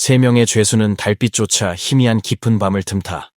세 명의 죄수는 달빛조차 희미한 깊은 밤을 틈타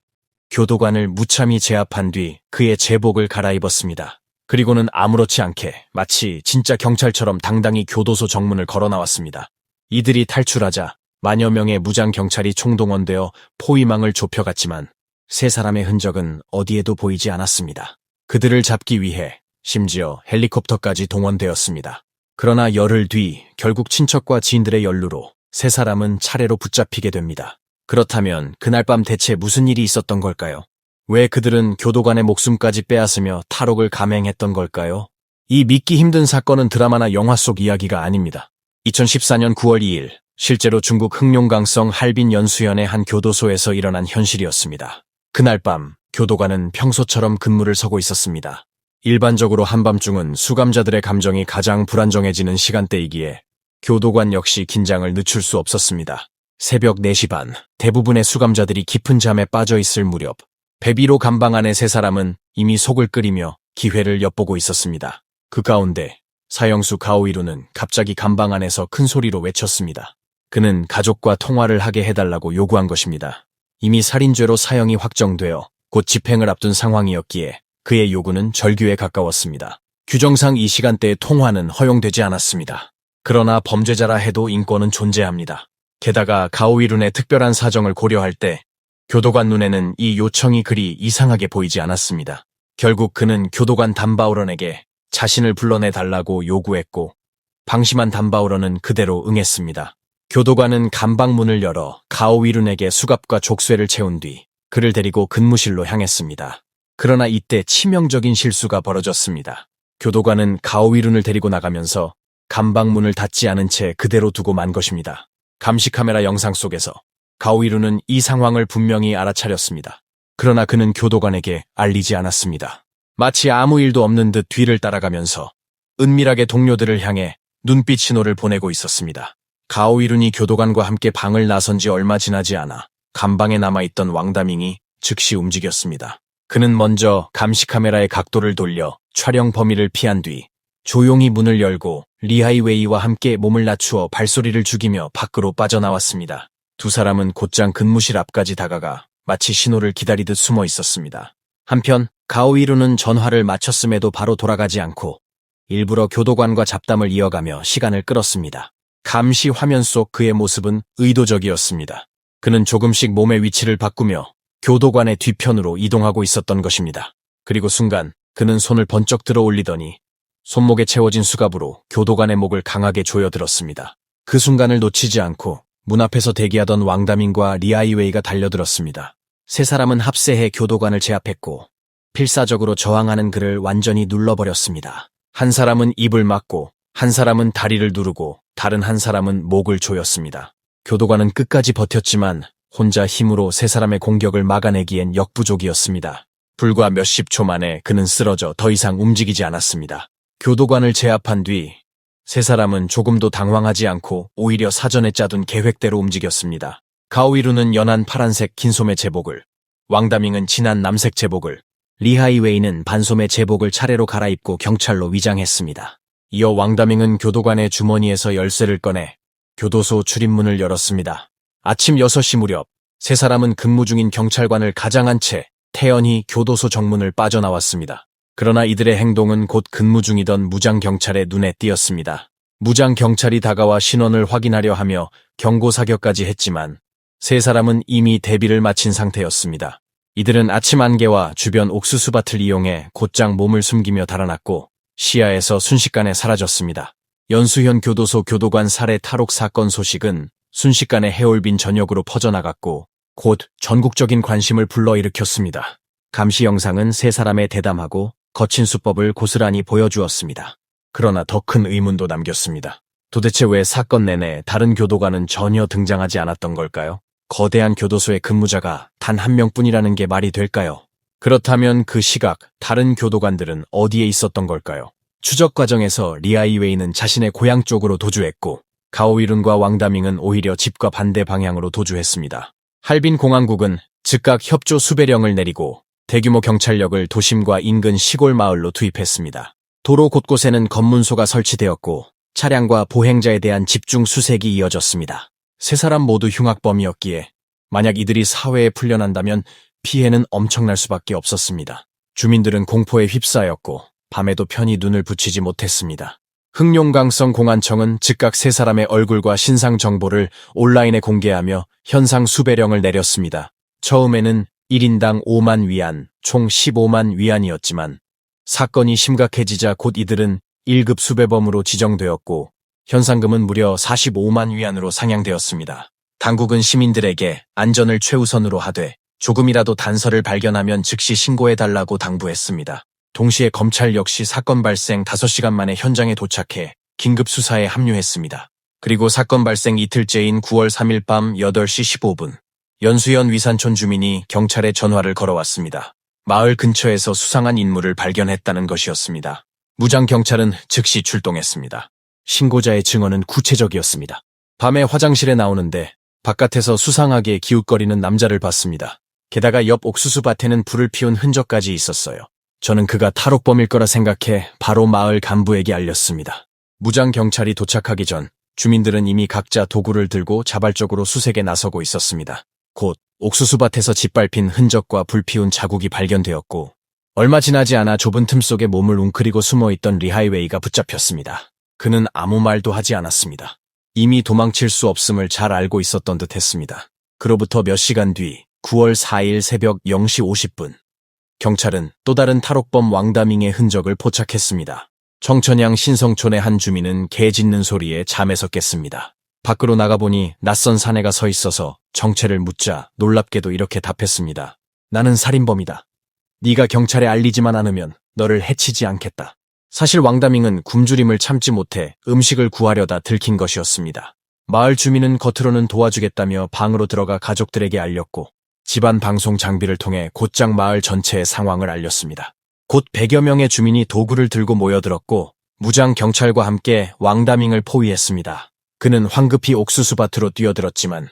교도관을 무참히 제압한 뒤 그의 제복을 갈아입었습니다. 그리고는 아무렇지 않게 마치 진짜 경찰처럼 당당히 교도소 정문을 걸어 나왔습니다. 이들이 탈출하자 만여 명의 무장 경찰이 총동원되어 포위망을 좁혀갔지만 세 사람의 흔적은 어디에도 보이지 않았습니다. 그들을 잡기 위해 심지어 헬리콥터까지 동원되었습니다. 그러나 열흘 뒤 결국 친척과 지인들의 연루로 세 사람은 차례로 붙잡히게 됩니다. 그렇다면 그날 밤 대체 무슨 일이 있었던 걸까요? 왜 그들은 교도관의 목숨까지 빼앗으며 탈옥을 감행했던 걸까요? 이 믿기 힘든 사건은 드라마나 영화 속 이야기가 아닙니다. 2014년 9월 2일 실제로 중국 흑룡강성 할빈 연수연의 한 교도소에서 일어난 현실이었습니다. 그날 밤 교도관은 평소처럼 근무를 서고 있었습니다. 일반적으로 한밤중은 수감자들의 감정이 가장 불안정해지는 시간대이기에 교도관 역시 긴장을 늦출 수 없었습니다. 새벽 4시 반, 대부분의 수감자들이 깊은 잠에 빠져 있을 무렵, 배비로 감방 안의 세 사람은 이미 속을 끓이며 기회를 엿보고 있었습니다. 그 가운데 사형수 가오이루는 갑자기 감방 안에서 큰 소리로 외쳤습니다. 그는 가족과 통화를 하게 해달라고 요구한 것입니다. 이미 살인죄로 사형이 확정되어 곧 집행을 앞둔 상황이었기에 그의 요구는 절규에 가까웠습니다. 규정상 이 시간대에 통화는 허용되지 않았습니다. 그러나 범죄자라 해도 인권은 존재합니다. 게다가 가오이룬의 특별한 사정을 고려할 때 교도관 눈에는 이 요청이 그리 이상하게 보이지 않았습니다. 결국 그는 교도관 담바우런에게 자신을 불러내 달라고 요구했고 방심한 담바우런은 그대로 응했습니다. 교도관은 감방문을 열어 가오위룬에게 수갑과 족쇄를 채운 뒤 그를 데리고 근무실로 향했습니다. 그러나 이때 치명적인 실수가 벌어졌습니다. 교도관은 가오위룬을 데리고 나가면서 감방문을 닫지 않은 채 그대로 두고 만 것입니다. 감시카메라 영상 속에서 가오위룬은 이 상황을 분명히 알아차렸습니다. 그러나 그는 교도관에게 알리지 않았습니다. 마치 아무 일도 없는 듯 뒤를 따라가면서 은밀하게 동료들을 향해 눈빛 신호를 보내고 있었습니다. 가오이룬이 교도관과 함께 방을 나선 지 얼마 지나지 않아 감방에 남아있던 왕다밍이 즉시 움직였습니다. 그는 먼저 감시 카메라의 각도를 돌려 촬영 범위를 피한 뒤 조용히 문을 열고 리하이웨이와 함께 몸을 낮추어 발소리를 죽이며 밖으로 빠져나왔습니다. 두 사람은 곧장 근무실 앞까지 다가가 마치 신호를 기다리듯 숨어 있었습니다. 한편 가오이루는 전화를 마쳤음에도 바로 돌아가지 않고 일부러 교도관과 잡담을 이어가며 시간을 끌었습니다. 감시 화면 속 그의 모습은 의도적이었습니다. 그는 조금씩 몸의 위치를 바꾸며 교도관의 뒤편으로 이동하고 있었던 것입니다. 그리고 순간 그는 손을 번쩍 들어 올리더니 손목에 채워진 수갑으로 교도관의 목을 강하게 조여들었습니다. 그 순간을 놓치지 않고 문 앞에서 대기하던 왕다민과 리아이웨이가 달려들었습니다. 세 사람은 합세해 교도관을 제압했고 필사적으로 저항하는 그를 완전히 눌러버렸습니다. 한 사람은 입을 막고 한 사람은 다리를 누르고 다른 한 사람은 목을 조였습니다. 교도관은 끝까지 버텼지만 혼자 힘으로 세 사람의 공격을 막아내기엔 역부족이었습니다. 불과 몇십 초 만에 그는 쓰러져 더 이상 움직이지 않았습니다. 교도관을 제압한 뒤 세 사람은 조금도 당황하지 않고 오히려 사전에 짜둔 계획대로 움직였습니다. 가오이루는 연한 파란색 긴 소매 제복을, 왕다밍은 진한 남색 제복을, 리하이웨이는 반소매 제복을 차례로 갈아입고 경찰로 위장했습니다. 이어 왕다밍은 교도관의 주머니에서 열쇠를 꺼내 교도소 출입문을 열었습니다. 아침 6시 무렵 세 사람은 근무 중인 경찰관을 가장한 채 태연히 교도소 정문을 빠져나왔습니다. 그러나 이들의 행동은 곧 근무 중이던 무장 경찰의 눈에 띄었습니다. 무장 경찰이 다가와 신원을 확인하려 하며 경고 사격까지 했지만 세 사람은 이미 대비를 마친 상태였습니다. 이들은 아침 안개와 주변 옥수수밭을 이용해 곧장 몸을 숨기며 달아났고 시야에서 순식간에 사라졌습니다. 연수현 교도소 교도관 살해 탈옥 사건 소식은 순식간에 해올빈 전역으로 퍼져나갔고 곧 전국적인 관심을 불러일으켰습니다. 감시 영상은 세 사람의 대담하고 거친 수법을 고스란히 보여주었습니다. 그러나 더 큰 의문도 남겼습니다. 도대체 왜 사건 내내 다른 교도관은 전혀 등장하지 않았던 걸까요? 거대한 교도소의 근무자가 단 한 명뿐이라는 게 말이 될까요? 그렇다면 그 시각 다른 교도관들은 어디에 있었던 걸까요? 추적 과정에서 리아이웨이는 자신의 고향 쪽으로 도주했고 가오이룬과 왕다밍은 오히려 집과 반대 방향으로 도주했습니다. 할빈 공항국은 즉각 협조 수배령을 내리고 대규모 경찰력을 도심과 인근 시골 마을로 투입했습니다. 도로 곳곳에는 검문소가 설치되었고 차량과 보행자에 대한 집중 수색이 이어졌습니다. 세 사람 모두 흉악범이었기에 만약 이들이 사회에 풀려난다면 피해는 엄청날 수밖에 없었습니다. 주민들은 공포에 휩싸였고 밤에도 편히 눈을 붙이지 못했습니다. 흥룡강성 공안청은 즉각 세 사람의 얼굴과 신상 정보를 온라인에 공개하며 현상 수배령을 내렸습니다. 처음에는 1인당 5만 위안, 총 15만 위안이었지만 사건이 심각해지자 곧 이들은 1급 수배범으로 지정되었고 현상금은 무려 45만 위안으로 상향되었습니다. 당국은 시민들에게 안전을 최우선으로 하되 조금이라도 단서를 발견하면 즉시 신고해달라고 당부했습니다. 동시에 검찰 역시 사건 발생 5시간 만에 현장에 도착해 긴급 수사에 합류했습니다. 그리고 사건 발생 이틀째인 9월 3일 밤 8시 15분 연수연 위산촌 주민이 경찰에 전화를 걸어왔습니다. 마을 근처에서 수상한 인물을 발견했다는 것이었습니다. 무장 경찰은 즉시 출동했습니다. 신고자의 증언은 구체적이었습니다. 밤에 화장실에 나오는데 바깥에서 수상하게 기웃거리는 남자를 봤습니다. 게다가 옆 옥수수밭에는 불을 피운 흔적까지 있었어요. 저는 그가 탈옥범일 거라 생각해 바로 마을 간부에게 알렸습니다. 무장 경찰이 도착하기 전 주민들은 이미 각자 도구를 들고 자발적으로 수색에 나서고 있었습니다. 곧 옥수수밭에서 짓밟힌 흔적과 불피운 자국이 발견되었고 얼마 지나지 않아 좁은 틈 속에 몸을 웅크리고 숨어있던 리하이웨이가 붙잡혔습니다. 그는 아무 말도 하지 않았습니다. 이미 도망칠 수 없음을 잘 알고 있었던 듯 했습니다. 그로부터 몇 시간 뒤 9월 4일 새벽 0시 50분 경찰은 또 다른 탈옥범 왕다밍의 흔적을 포착했습니다. 청천양 신성촌의 한 주민은 개 짖는 소리에 잠에서 깼습니다. 밖으로 나가보니 낯선 사내가 서 있어서 정체를 묻자 놀랍게도 이렇게 답했습니다. 나는 살인범이다. 네가 경찰에 알리지만 않으면 너를 해치지 않겠다. 사실 왕다밍은 굶주림을 참지 못해 음식을 구하려다 들킨 것이었습니다. 마을 주민은 겉으로는 도와주겠다며 방으로 들어가 가족들에게 알렸고 집안 방송 장비를 통해 곧장 마을 전체의 상황을 알렸습니다. 곧 100여 명의 주민이 도구를 들고 모여들었고 무장 경찰과 함께 왕다밍을 포위했습니다. 그는 황급히 옥수수밭으로 뛰어들었지만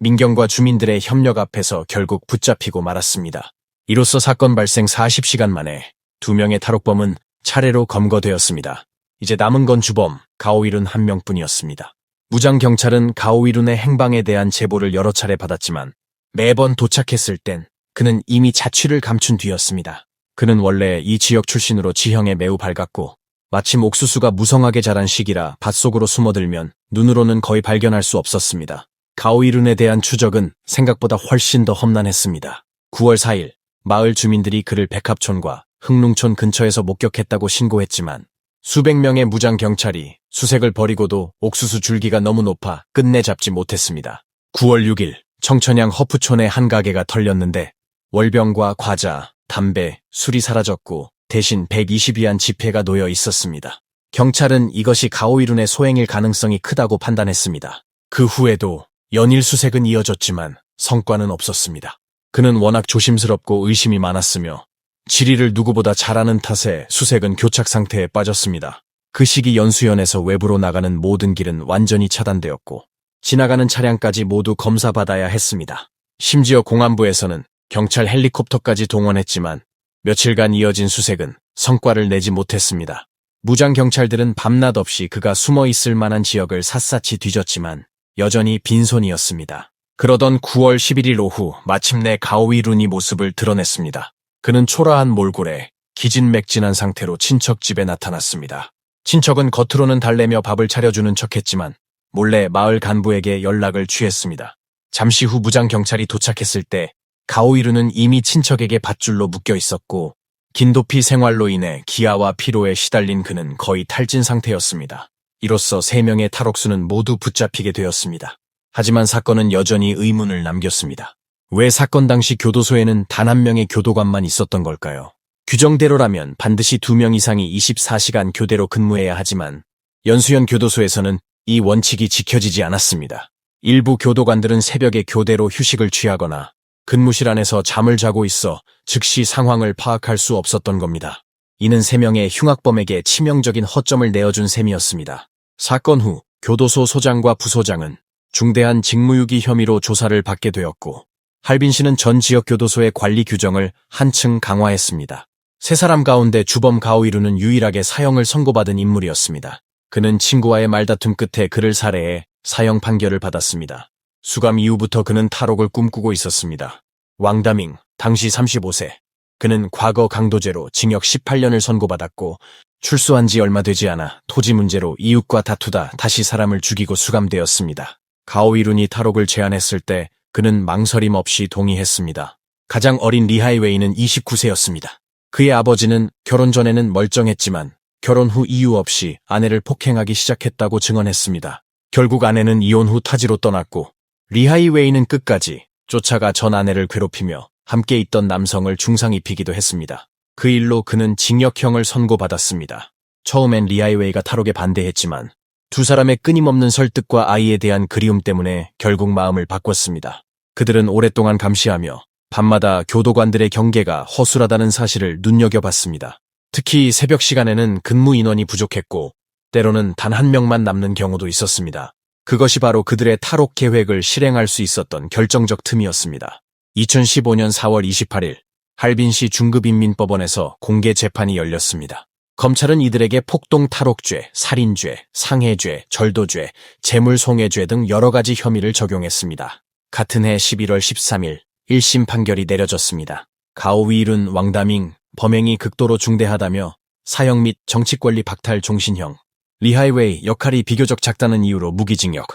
민경과 주민들의 협력 앞에서 결국 붙잡히고 말았습니다. 이로써 사건 발생 40시간 만에 두 명의 탈옥범은 차례로 검거되었습니다. 이제 남은 건 주범 가오이룬 한 명뿐이었습니다. 무장 경찰은 가오이룬의 행방에 대한 제보를 여러 차례 받았지만 매번 도착했을 땐 그는 이미 자취를 감춘 뒤였습니다. 그는 원래 이 지역 출신으로 지형에 매우 밝았고 마침 옥수수가 무성하게 자란 시기라 밭속으로 숨어들면 눈으로는 거의 발견할 수 없었습니다. 가오이룬에 대한 추적은 생각보다 훨씬 더 험난했습니다. 9월 4일 마을 주민들이 그를 백합촌과 흥릉촌 근처에서 목격했다고 신고했지만 수백 명의 무장 경찰이 수색을 벌이고도 옥수수 줄기가 너무 높아 끝내 잡지 못했습니다. 9월 6일 청천양 허프촌의 한 가게가 털렸는데 월병과 과자, 담배, 술이 사라졌고 대신 120위안 지폐가 놓여 있었습니다. 경찰은 이것이 가오이룬의 소행일 가능성이 크다고 판단했습니다. 그 후에도 연일 수색은 이어졌지만 성과는 없었습니다. 그는 워낙 조심스럽고 의심이 많았으며 지리를 누구보다 잘하는 탓에 수색은 교착 상태에 빠졌습니다. 그 시기 연수연에서 외부로 나가는 모든 길은 완전히 차단되었고 지나가는 차량까지 모두 검사받아야 했습니다. 심지어 공안부에서는 경찰 헬리콥터까지 동원했지만 며칠간 이어진 수색은 성과를 내지 못했습니다. 무장 경찰들은 밤낮 없이 그가 숨어 있을 만한 지역을 샅샅이 뒤졌지만 여전히 빈손이었습니다. 그러던 9월 11일 오후 마침내 가오이 룬이 모습을 드러냈습니다. 그는 초라한 몰골에 기진맥진한 상태로 친척 집에 나타났습니다. 친척은 겉으로는 달래며 밥을 차려주는 척했지만 몰래 마을 간부에게 연락을 취했습니다. 잠시 후 무장 경찰이 도착했을 때 가오이루는 이미 친척에게 밧줄로 묶여 있었고 긴 도피 생활로 인해 기아와 피로에 시달린 그는 거의 탈진 상태였습니다. 이로써 세 명의 탈옥수는 모두 붙잡히게 되었습니다. 하지만 사건은 여전히 의문을 남겼습니다. 왜 사건 당시 교도소에는 단 한 명의 교도관만 있었던 걸까요? 규정대로라면 반드시 두 명 이상이 24시간 교대로 근무해야 하지만 연수연 교도소에서는 이 원칙이 지켜지지 않았습니다. 일부 교도관들은 새벽에 교대로 휴식을 취하거나 근무실 안에서 잠을 자고 있어 즉시 상황을 파악할 수 없었던 겁니다. 이는 세 명의 흉악범에게 치명적인 허점을 내어준 셈이었습니다. 사건 후 교도소 소장과 부소장은 중대한 직무유기 혐의로 조사를 받게 되었고 할빈 씨는 전 지역 교도소의 관리 규정을 한층 강화했습니다. 세 사람 가운데 주범 가오이루는 유일하게 사형을 선고받은 인물이었습니다. 그는 친구와의 말다툼 끝에 그를 살해해 사형 판결을 받았습니다. 수감 이후부터 그는 탈옥을 꿈꾸고 있었습니다. 왕다밍, 당시 35세. 그는 과거 강도죄로 징역 18년을 선고받았고 출소한 지 얼마 되지 않아 토지 문제로 이웃과 다투다 다시 사람을 죽이고 수감되었습니다. 가오이룬이 탈옥을 제안했을 때 그는 망설임 없이 동의했습니다. 가장 어린 리하이웨이는 29세였습니다. 그의 아버지는 결혼 전에는 멀쩡했지만 결혼 후 이유 없이 아내를 폭행하기 시작했다고 증언했습니다. 결국 아내는 이혼 후 타지로 떠났고 리하이웨이는 끝까지 쫓아가 전 아내를 괴롭히며 함께 있던 남성을 중상 입히기도 했습니다. 그 일로 그는 징역형을 선고받았습니다. 처음엔 리하이웨이가 탈옥에 반대했지만 두 사람의 끊임없는 설득과 아이에 대한 그리움 때문에 결국 마음을 바꿨습니다. 그들은 오랫동안 감시하며 밤마다 교도관들의 경계가 허술하다는 사실을 눈여겨봤습니다. 특히 새벽 시간에는 근무 인원이 부족했고 때로는 단 한 명만 남는 경우도 있었습니다. 그것이 바로 그들의 탈옥 계획을 실행할 수 있었던 결정적 틈이었습니다. 2015년 4월 28일 할빈시 중급인민법원에서 공개 재판이 열렸습니다. 검찰은 이들에게 폭동 탈옥죄, 살인죄, 상해죄, 절도죄, 재물송해죄 등 여러 가지 혐의를 적용했습니다. 같은 해 11월 13일 1심 판결이 내려졌습니다. 가오위룬 왕다밍 범행이 극도로 중대하다며 사형 및 정치권리 박탈 종신형, 리하이웨이 역할이 비교적 작다는 이유로 무기징역,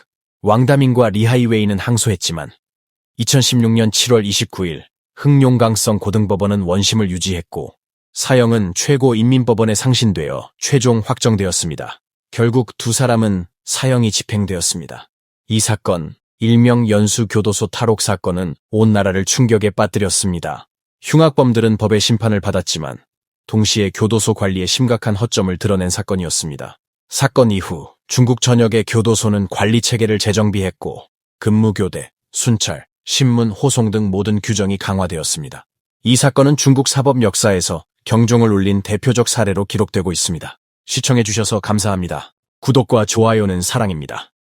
왕다밍과 리하이웨이는 항소했지만 2016년 7월 29일 흥룡강성 고등법원은 원심을 유지했고 사형은 최고 인민법원에 상신되어 최종 확정되었습니다. 결국 두 사람은 사형이 집행되었습니다. 이 사건, 일명 연수교도소 탈옥 사건은 온 나라를 충격에 빠뜨렸습니다. 흉악범들은 법의 심판을 받았지만 동시에 교도소 관리에 심각한 허점을 드러낸 사건이었습니다. 사건 이후 중국 전역의 교도소는 관리 체계를 재정비했고 근무교대, 순찰, 신문, 호송 등 모든 규정이 강화되었습니다. 이 사건은 중국 사법 역사에서 경종을 울린 대표적 사례로 기록되고 있습니다. 시청해주셔서 감사합니다. 구독과 좋아요는 사랑입니다.